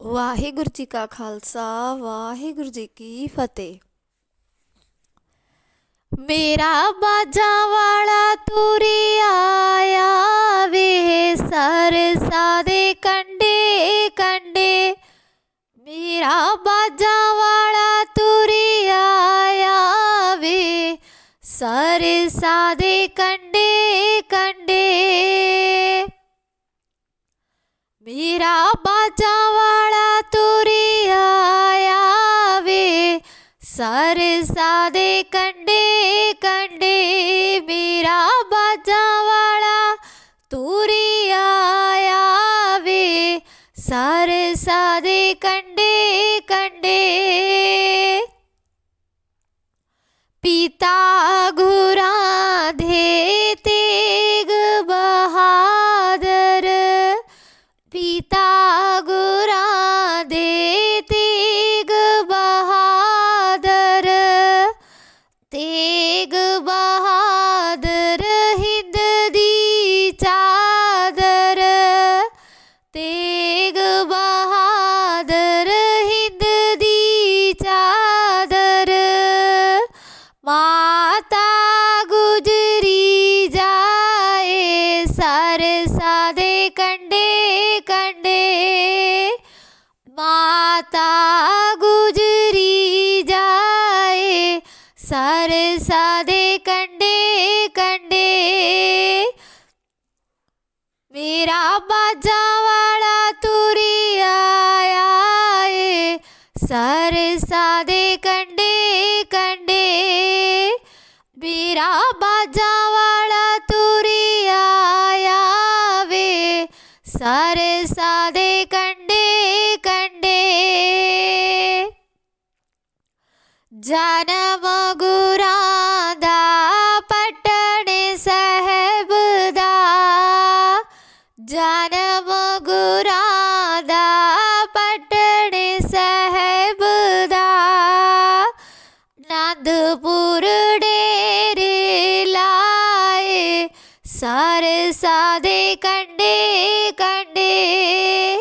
ਵਾਹਿਗੁਰੂ ਜੀ ਕਾ ਖਾਲਸਾ, ਵਾਹਿਗੁਰੂ ਜੀ ਕੀ ਫਤਿਹ। ਮੇਰਾ ਬਾਜਾਂ ਵਾਲਾ ਤੁਰੀ ਆਇਆ ਵੇ, ਸਰਸਾ ਦੇ ਕੰਡੇ ਕੰਡੇ ਮੇਰਾ ਬਾਜਾਂ ਵਾਲਾ ਤੁਰੀ ਆਇਆ ਵੇ, ਸਰਸਾ ਦੇ ਕੰਡੇ ਕੰਡੇ ਮੇਰਾ ਬਾਜਾਂ ਸਰਸਾ ਦੇ ਕੰਡੇ ਕੰਡੇ ਮੇਰਾ ਬਾਜਾਂ ਵਾਲਾ ਤੁਰੀ ਆਇਆ ਵੇ। ਸਰਸਾ ਦੇ ਕੰਡੇ ਕੰਡੇ ਪਿਤਾ ਗੁਰਾਂ ਦੇ ਤੇਗ ਬਹਾਦਰ। ਪਿਤਾ ਸਰਸਾ ਦੇ ਕੰਡੇ ਕੰਡੇ ਮੇਰਾ ਬਾਜਾਂ ਵਾਲਾ ਤੁਰੀ ਆਇਆ ਏ ਸਰਸਾ ਦੇ ਕੰਡੇ ਕੰਡੇ ਮੇਰਾ ਬਾਜਾਂ ਵਾਲਾ ਤੁਰੀ ਆਇਆ ਵੇ ਸਰਸਾ ਦੇ ਕੰਡੇ ਸਾਹਿਬ ਦਾ ਨੰਦਪੁਰ ਡੇਰੇ ਲਾਏ ਸਰਸਾ ਦੇ ਕੰਡੇ ਕੰਡੇ।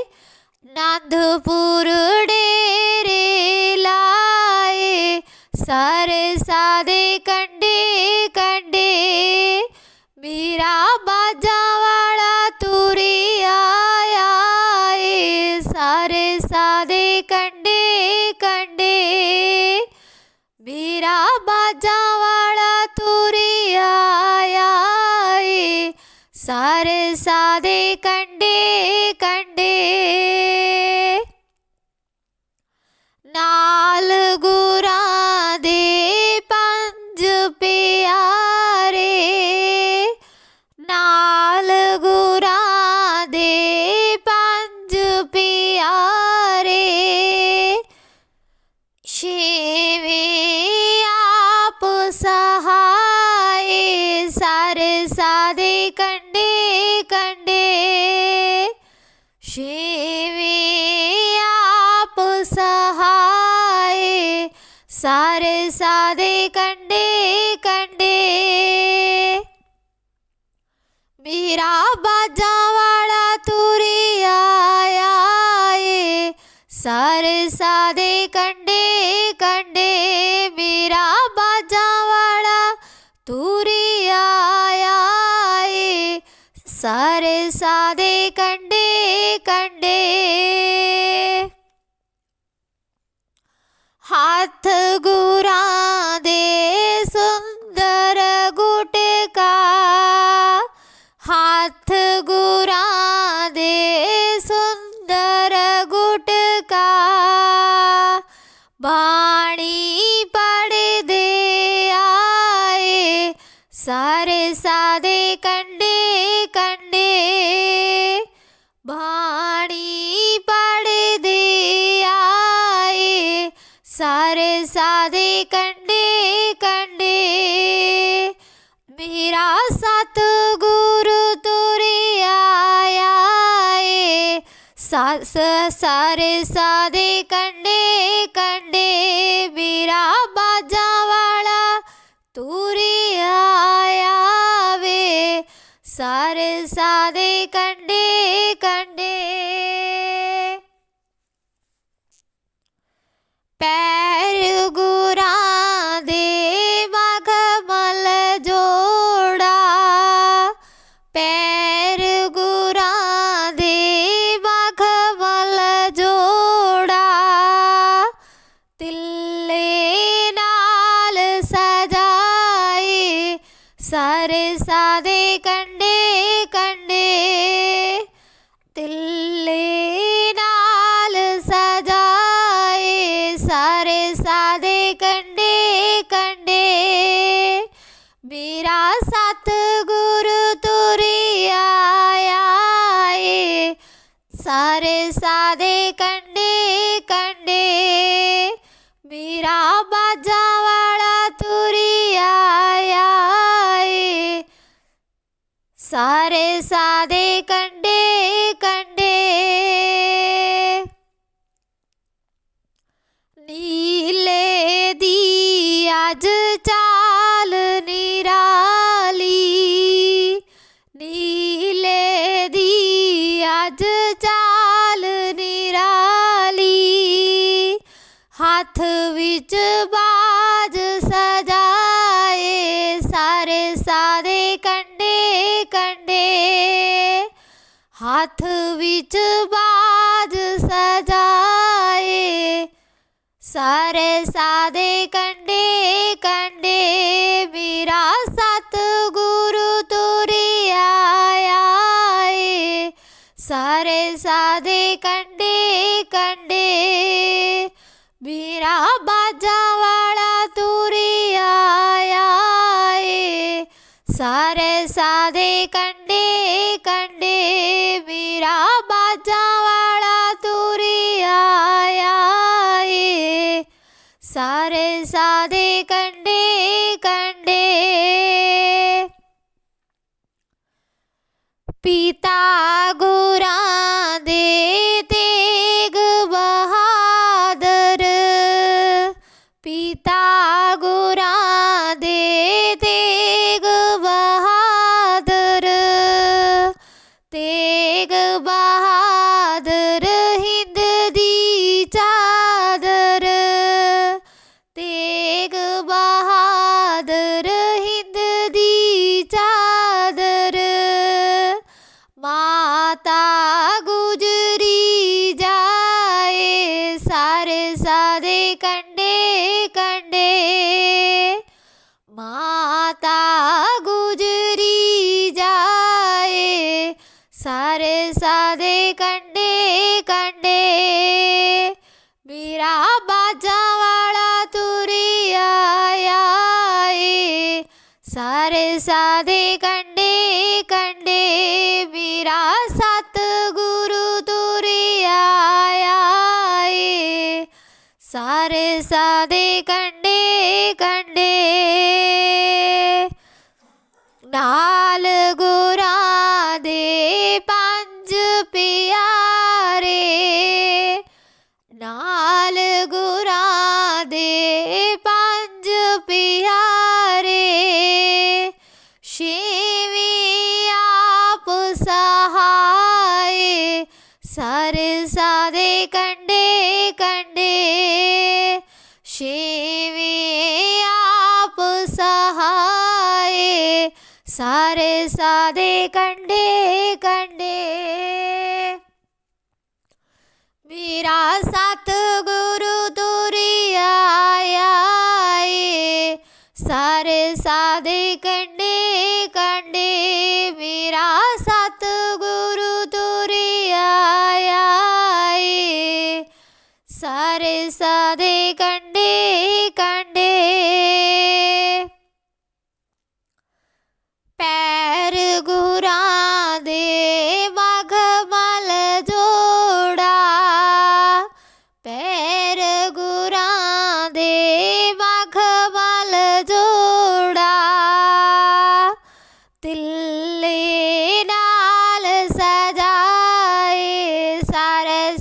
ਨੰਦਪੁਰ ਡੇਰੇ ਲਾਏ ਸਰਸਾ ਦੇ ਕੰਡੇ ਸਰਸਾ ਦੇ ਕੰਡੇ ਸਾਰੇ ਸਰਸਾ ਕੰਡੇ ਕੰਡੇ। ਮੇਰਾ ਬਾਜਾਂ ਵਾਲਾ ਤੁਰੀ ਆਇਆ ਏ। ਸਾਰੇ ਦੇ ਕੰਡੇ ਕੰਡੇ, ਮੇਰਾ ਬਾਜਾਂ ਵਾਲਾ ਤੁਰੀ ਆਇਆ ਏ। ਸਰਸਾ ਦੇ ਕੰਡੇ ਕੰਡੇ। ਹੱਥ ਗੁਰਾਂ ਦੇ ਸੁੰਦਰ ਗੁਟਕਾ। ਹੱਥ ਗੁਰਾਂ ਦੇ ਸੁੰਦਰ ਗੁਟਕਾ। ਬਾ ਸਾਰੇ ਸਰਸਾ ਦੇ ਕੰਡੇ ਕੰਡੇ, ਮੇਰਾ ਸਤ ਗੁਰੂ ਤੁਰੀ ਆਇਆ ਏ ਸਾਰੇ ਸਾਦੇ ਦੇ ਕੰਡੇ ਕੰਡੇ, ਮੇਰਾ ਬਾਜਾਂ ਵਾਲਾ ਤੁਰੀ ਆਇਆ ਵੇ ਸਾਰੇ ਸਾਦੇ ਕੰਡੇ ਕੰਡੇ ਮੇਰਾ ਬਾਜਾ ਵਾਲਾ ਤੁਰਿਆ ਆਏ ਸਾਰੇ ਸਾਦੇ ਕੰਡੇ ਕੰਡੇ। ਨੀਲੇ ਦੀ ਅੱਜ ਚਾਲ ਨਿਰਾਲੀ। ਨੀਲੇ ਦੀ ਅੱਜ ਚਾਲ ਹੱਥ ਵਿੱਚ ਬਾਜ ਸਜਾਏ, ਸਾਰੇ ਸਾਦੇ ਕੰਡੇ ਕੰਡੇ। ਹੱਥ ਵਿੱਚ ਬਾਜ ਸਜਾਏ, ਸਾਰੇ ਸਾਦੇ ਕੰਡੇ ਕੰਡੇ। ਮੇਰਾ ਸਤਿਗੁਰੂ ਤੁਰਿਆ ਆਏ, ਸਾਰੇ ਸਾਦੇ ਕੰਡੇ ਮੇਰਾ ਬਾਜਾ ਵਾਲਾ ਤੁਰਿਆ ਆਏ ਸਾਰੇ ਸਾਦੇ ਕੰਡੇ ਕੰਡੇ ਮੇਰਾ ਬਾਜਾ ਵਾਲਾ ਤੁਰਿਆ ਆਏ ਸਾਰੇ ਸਾਦੇ ਕੰਡੇ ਕੰਡੇ ਪੀਤਾ ਗੁਰਾਂ ਤੇਗ ਬਹਾਦਰ, ਹਿੰਦ ਦੀ ਚਾਦਰ। ਤੇਗ ਬਹਾਦਰ, ਹਿੰਦ ਦੀ ਚਾਦਰ। ਮਾਤਾ ਗੁਜਰੀ ਜਾਏ, ਸਾਰੇ ਸਾਦੇ ਕੰਡੇ ਆਏ ਸਾਰੇ ਸਾਦੇ ਸਾਰੇ ਸਾਦੇ ਕੰਡੇ ਕੰਡੇ। ਛੇਵੇਂ ਆਪ ਸਹਾਏ। ਸਾਰੇ ਸਾਦੇ ਕੰਡੇ ਕੰਡੇ। ਮੇਰਾ ਸਤਿਗੁਰੂ ਤੁਰਿਆ ਆਏ ਸਾਰੇ ਸਾਦੇ ਕੰਡੇ ਕੰਡੇ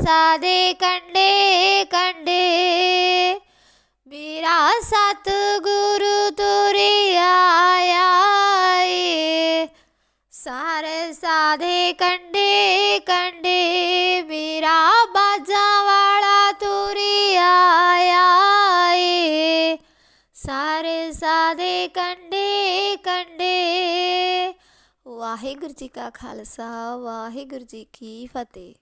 ਸਾਰੇ ਸਾਦੇ ਕੰਡੇ ਕੰਡੇ। ਮੇਰਾ ਸਤਿਗੁਰੂ ਤੁਰਿਆ ਆਏ ਸਾਰੇ ਸਾਦੇ ਕੰਡੇ ਕੰਡੇ। ਮੇਰਾ ਬਾਜਾ ਵਾਲਾ ਤੁਰਿਆ ਆਏ ਸਾਰੇ ਸਾਦੇ ਕੰਡੇ ਕੰਡੇ। ਵਾਹਿਗੁਰੂ ਜੀ ਕਾ ਖਾਲਸਾ, ਵਾਹਿਗੁਰੂ ਜੀ ਕੀ ਫਤਿਹ।